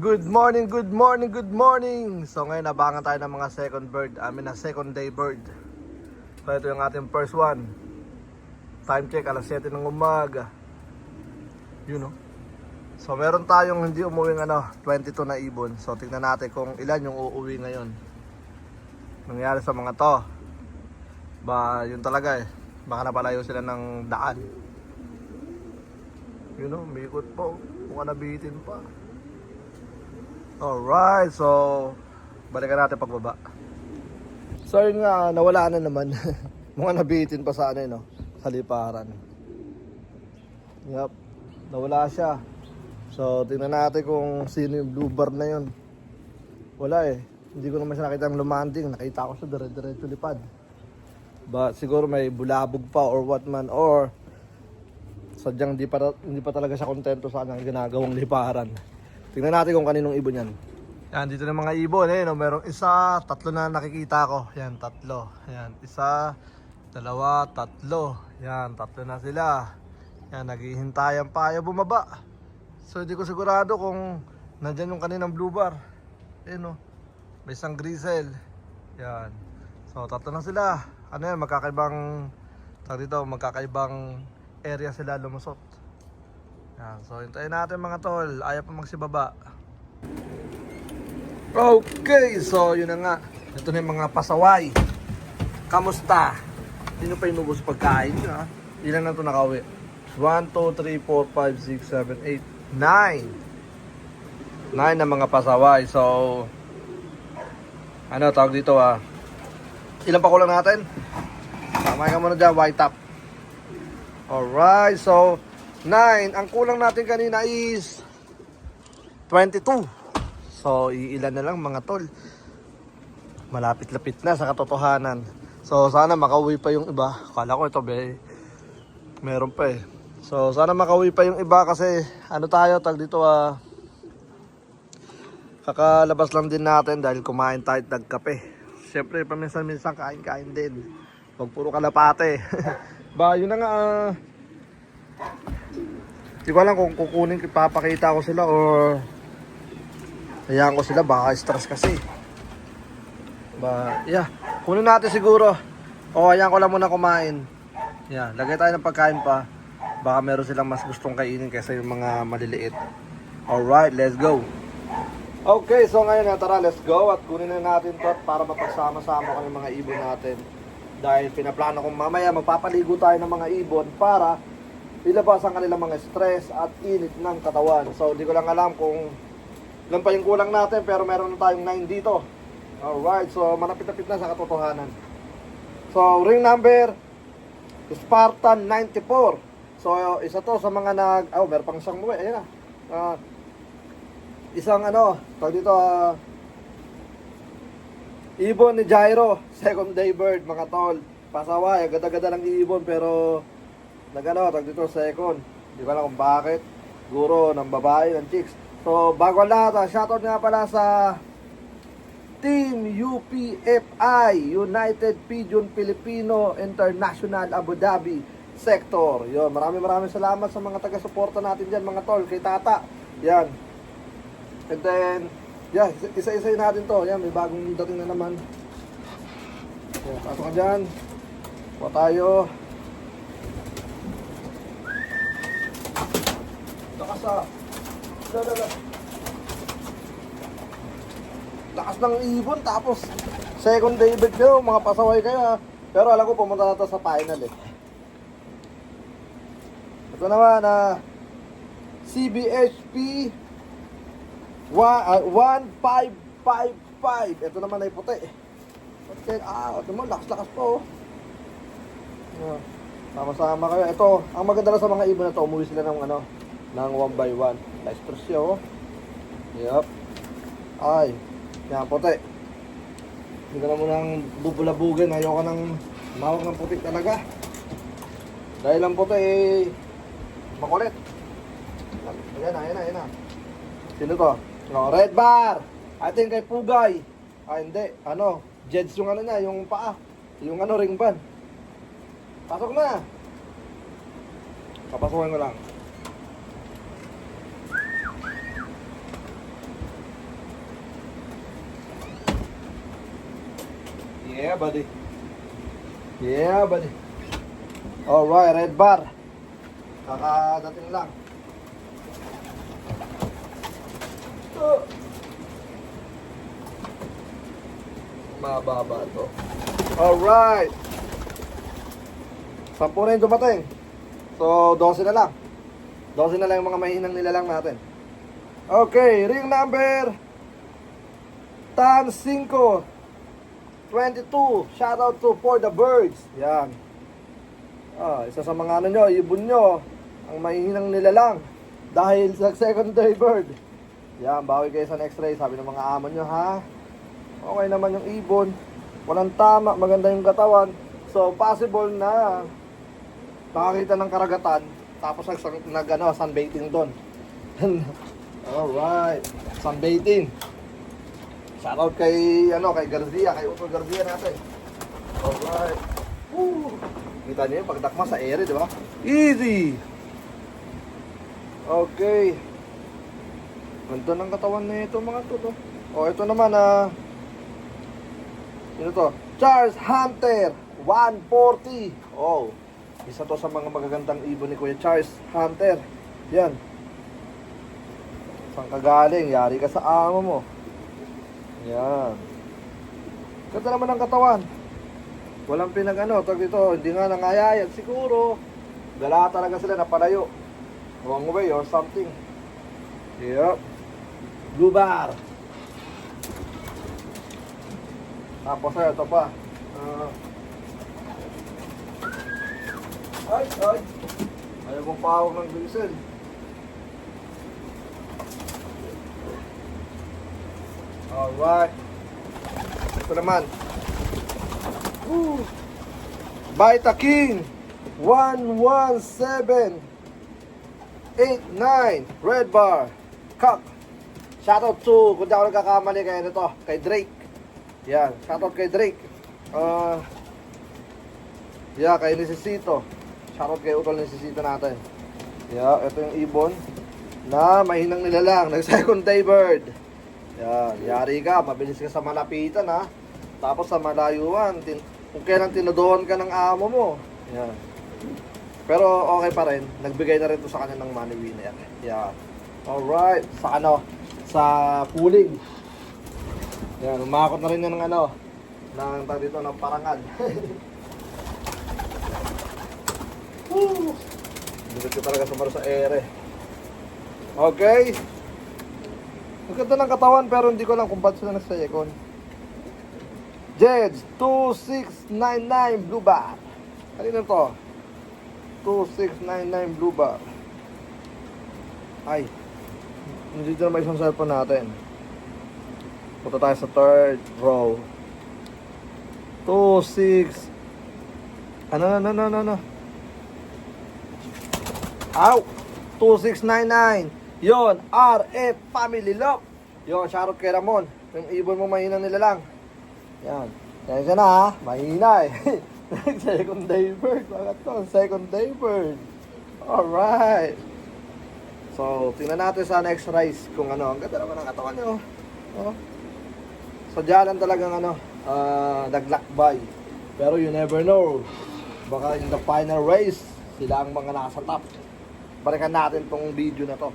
Good morning, good morning, good morning! So ngayon abangan tayo ng mga second bird, I mean na second day bird. So ito yung ating first one. Time check, alas 7 ng umaga. You know. So meron tayong hindi umuwi ano, 22 na ibon. So tingnan natin kung ilan yung uuwi ngayon. Nangyari sa mga to. Ba, yun talaga eh. Baka napalayo sila ng daan. You know, may po. Mukha nabitin pa. Alright, so balikan natin pagbaba. So yun nga, nawala na naman. Mukha nabitin pa sa ano yun, no? sa liparan. Yup, nawala siya. So tingnan natin kung sino yung blue bar na yun. Wala eh. Hindi ko naman siya nakita ng lumanding. Nakita ko siya dire-diretso lipad. But siguro may bulabog pa or what man or sadyang hindi pa, hindi pa talaga siya kontento sa kanyang ginagawang liparan. Tingnan natin kung kaninong ibon yan. Yan, dito na mga ibon eh. No? Merong isa, tatlo na nakikita ko. Yan, tatlo. Yan, isa, dalawa, tatlo. Yan, tatlo na sila. Yan, naghihintayan pa. Ayaw bumaba. So, hindi ko sigurado kung nandyan yung kaninang blue bar. Eh, no? May isang grizzle. Yan. So, tatlo na sila. Ano yan, magkakaibang, tawag dito, magkakaibang area sila lumusot. Yan, so hintayin natin mga tol. Ayaw pa magsibaba. Okay, so yun na nga. Ito na yung mga pasaway. Kamusta? Hindi nyo pa inubos pagkain nyo ha? Ilan na ito nakauwi? 1, 2, 3, 4, 5, 6, 7, 8, 9. 9 na mga pasaway. So, ano tawag dito ha? Ilan pa kulang natin? Tama ka muna dyan, white top. Alright, so 9. Ang kulang natin kanina is 22. So, iilan na lang mga tol. Malapit-lapit na sa katotohanan. So, sana makauwi pa yung iba. Kala ko ito, be. Meron pa eh. So, sana makauwi pa yung iba kasi ano tayo, tag dito ah. Kakalabas lang din natin dahil kumain tayo at nagkape. Siyempre, paminsan-minsan kain-kain din. Huwag puro kalapate. ba, yun na nga ah. Hindi ko alam kung kukunin, papakita ko sila or hayaan ko sila, baka stress kasi. Ba, yeah. Kunin natin siguro. O, hayaan ko lang muna kumain. Yeah, lagay tayo ng pagkain pa. Baka meron silang mas gustong kainin kaysa yung mga maliliit. Alright, let's go. Okay, so ngayon na tara, let's go at kunin na natin to para mapagsama-sama ko yung mga ibon natin. Dahil pinaplano kong mamaya magpapaligo tayo ng mga ibon para ilabas ang kanilang mga stress at init ng katawan. So, di ko lang alam kung ilan pa yung kulang natin pero meron na tayong 9 dito. Alright, so malapit-lapit na sa katotohanan. So, ring number Spartan 94. So, isa to sa mga nag... Oh, meron pang isang muwi. Ayan na. Ah, isang ano, tawag dito, ah, ibon ni Jairo, second day bird, mga tol. Pasaway, agad-agad ng ibon, pero nagano, tawag dito, second. Di ba lang kung bakit. Guro ng babae, ng chicks. So, bago ang lahat, ah, shoutout nga pala sa Team UPFI, United Pigeon Filipino International Abu Dhabi Sector. Yon, maraming maraming salamat sa mga taga-suporta natin diyan, mga tol, kay Tata. Yan. And then, yeah, isa- isa-isa natin to. Yan, may bagong dating na naman. Yan, pasok ka dyan. Kuha tayo. Ah. La, la, la. Lakas ng ibon tapos second day bed kayo, mga pasaway kayo ah. Pero alam ko pumunta na to sa final eh. Ito naman ah, CBHP Wa- ah, 1555. Ito naman ay puti. Okay, ah, ito mo, lakas-lakas po. Oh. Sama-sama kayo. Ito, ang maganda sa mga ibon na to, umuwi sila ng ano, ng one by one. Nice siya, oh. Yup. Ay, yan puti. Hindi ka na munang bubulabugin. Ayoko nang mawag ng puti talaga. Dahil ang puti, eh, makulit. Ayan na, ayan na, ayan na. Sino to? No, red bar. Atin kay Pugay. Ah, hindi. Ano? Jeds yung ano niya, yung paa. Yung ano, ring band. Pasok na. Papasukin ko lang. Yeah, buddy. Yeah, buddy. Alright, red bar. Kakadating lang. Oh. Mababa to. Alright. Sampu na yung dumating. So, 12 na lang. 12 na lang yung mga mahinang nilalang natin. Okay, ring number Tan 5 22 Shout out to For the Birds. Yan. Ah, Isa sa mga ano nyo, ibon nyo. Ang mahihinang nilalang Dahil sa secondary bird. Yan, bawi kayo sa next race. Sabi ng mga amo nyo ha? Okay naman yung ibon. Walang tama, maganda yung katawan. So possible na Nakakita ng karagatan. Tapos nag, nag ano, sunbathing doon. Alright. Sunbathing Shoutout kay ano kay Garcia, kay Utol Garcia natin. Alright. Woo! Kita niyo yung pagdakma sa ere, di ba? Easy. Okay. Ganda ng katawan na ito mga to. No? Oh, ito naman ah. Ano to? Charles Hunter 140. Oh. Isa to sa mga magagandang ibon ni Kuya Charles Hunter. Yan. Saan ka galing? Yari ka sa amo mo. Yan. Ganda naman ang katawan. Walang pinag ano, tag dito, hindi nga nangayayat siguro. Gala talaga sila na palayo. Wrong way or something. Yep. Blue bar. Tapos ay, ito pa. Ah. ay, ay. Ayaw kong pawag ng diesel. Alright. Ito naman. Woo. Vita King 117 89 Red Bar. Cock Shoutout to kung di ako nagkakamali kay ano Kay Drake. Yan. Shoutout kay Drake. Uh, Yeah kay Necesito. Shoutout kay Utol Necesito natin. Yeah ito yung ibon Na mahinang nilalang. Nag second day bird yan, yari ka, mabilis ka sa malapitan ha. Tapos sa malayuan, tin kung kailan tinodohan ka ng amo mo. Yan. Pero okay pa rin, nagbigay na rin to sa kanya ng money winner. Yan. Alright, sa ano, sa pooling. Yan, umakot na rin yan ng ano, ng tag dito ng parangal. Woo! Ko talaga sumaro sa ere. Okay. Ang ganda ng katawan pero hindi ko lang kung ba't sila nasa second. Jedge 2699 Blue Bar. Kanina to? 2699 Blue Bar. Ay. Hindi na may isang cellphone natin. Punta tayo sa third row. 26 Ano, ano, ano, ano, ano? Ow! 2699 Yon, RF Family Love. Yon, shoutout kay Ramon. Yung ibon mo mahina nila lang. Yan. Siya na ha. Mahina eh. second day bird. Bakit to? Second day bird. Alright. So, tingnan natin sa next race kung ano. Ang ganda naman ang katawan nyo. Oh. Sadya lang talagang ano, uh, naglakbay. Pero you never know. Baka in the final race, sila ang mga nasa top. Balikan natin tong video na to.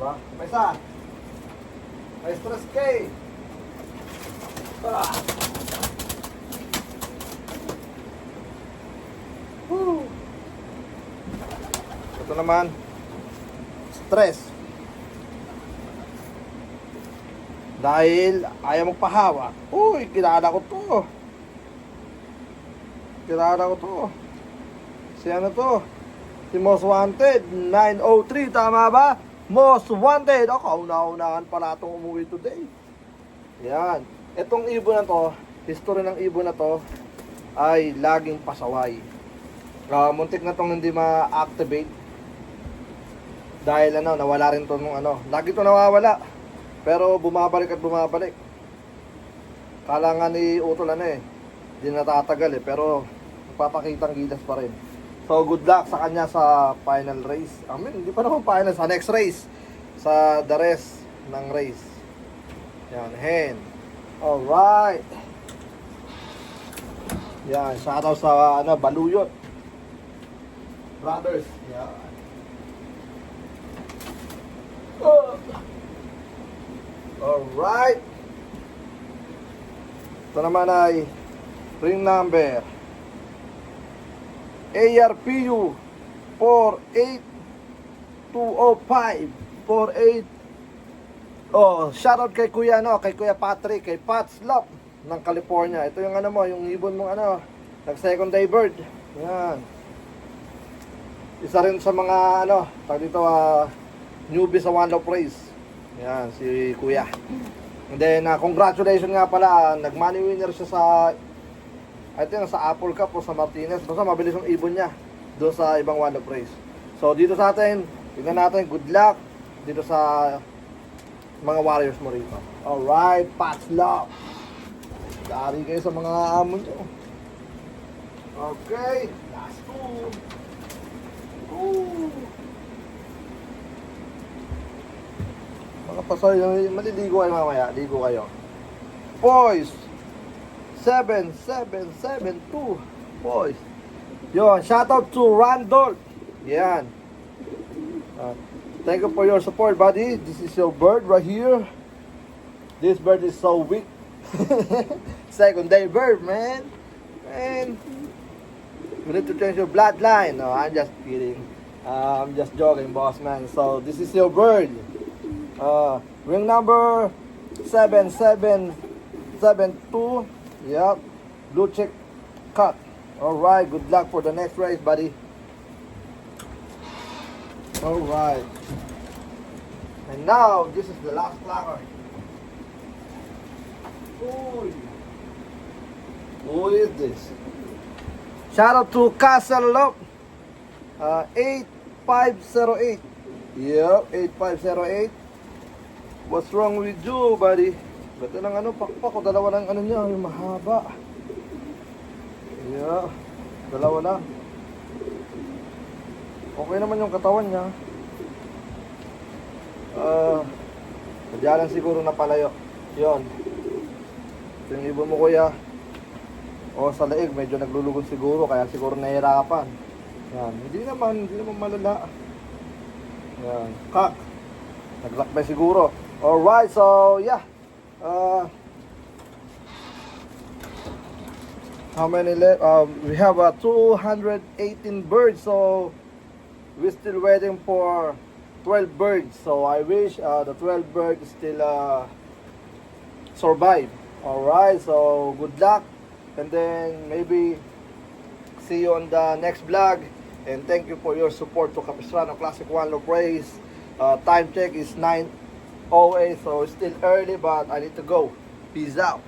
Diba? May isa. May stress K. Ah. Woo. Ito naman. Stress. Dahil ayaw magpahawa. Uy, kilala ko to. Kilala ko to. Si ano to? Si Most Wanted, 903, tama ba? Most Wanted. Ako, kauna-unahan pala itong umuwi today. Yan. Itong ibon na to, history ng ibon na to, ay laging pasaway. Uh, muntik na tong hindi ma-activate. Dahil ano, nawala rin to nung ano. Lagi to nawawala. Pero bumabalik at bumabalik. Kala nga ni Utol ano eh. Hindi natatagal eh. Pero papakitang gilas pa rin. So good luck sa kanya sa final race. I mean, hindi pa naman final. Sa next race. Sa the rest ng race. Yan, hen. Alright. Yan, shoutout sa ano, Baluyot. Brothers. Yan. Oh. Alright. Ito naman ay ring number ARPU 48205 48 Oh, shoutout kay Kuya no, kay Kuya Patrick, kay Pats Lop ng California. Ito yung ano mo, yung ibon mong ano, nag second day bird. Yan. Isa rin sa mga ano, tag dito ah, newbie sa One Love Race. Yan, si Kuya. And then, ah, congratulations nga pala, nag-money winner siya sa, I think sa Apple Cup o sa Martinez. Basta mabilis yung ibon niya doon sa ibang One Love Race. So, dito sa atin, tingnan natin, good luck dito sa mga warriors mo rito. Alright, Pats Love. Dari kayo sa mga amo nyo. Okay, last two. Ooh. Mga pasoy, maliligo kayo mamaya. Ligo kayo. Boys! 7772 Boys. Yon, shout out to Randolph. Yan. Uh, thank you for your support, buddy. This is your bird right here. This bird is so weak. Second day bird, man. Man. You need to change your bloodline. No, I'm just kidding. Uh, I'm just joking, boss man. So this is your bird. Uh, ring number 7772. Yep. Blue check cut. Alright, good luck for the next race, buddy. Alright. And now, this is the last clacker. Uy. Who is this? Shout out to Castle Lock. Uh, 8508. Yep, 8508. What's wrong with you, buddy? Ganda ng ano, pakpak ko. Dalawa ng ano niya, yung mahaba. Yeah, dalawa lang. Okay naman yung katawan niya. Ah, uh, lang siguro napalayo. Yon. Ito yung ibon mo kuya. O sa leeg, medyo naglulugod siguro, kaya siguro nahihirapan. Yan, hindi naman, hindi naman malala. Yan, kak. Naglakbay siguro. Alright, so yeah. Uh, how many left? Um, we have uh, 218 birds, so we're still waiting for 12 birds. So I wish uh, the 12 birds still uh, survive. Alright, so good luck. And then maybe see you on the next vlog. And thank you for your support to Capistrano Classic One Love Race. Uh, time check is 9.08, so it's still early, but I need to go. Peace out.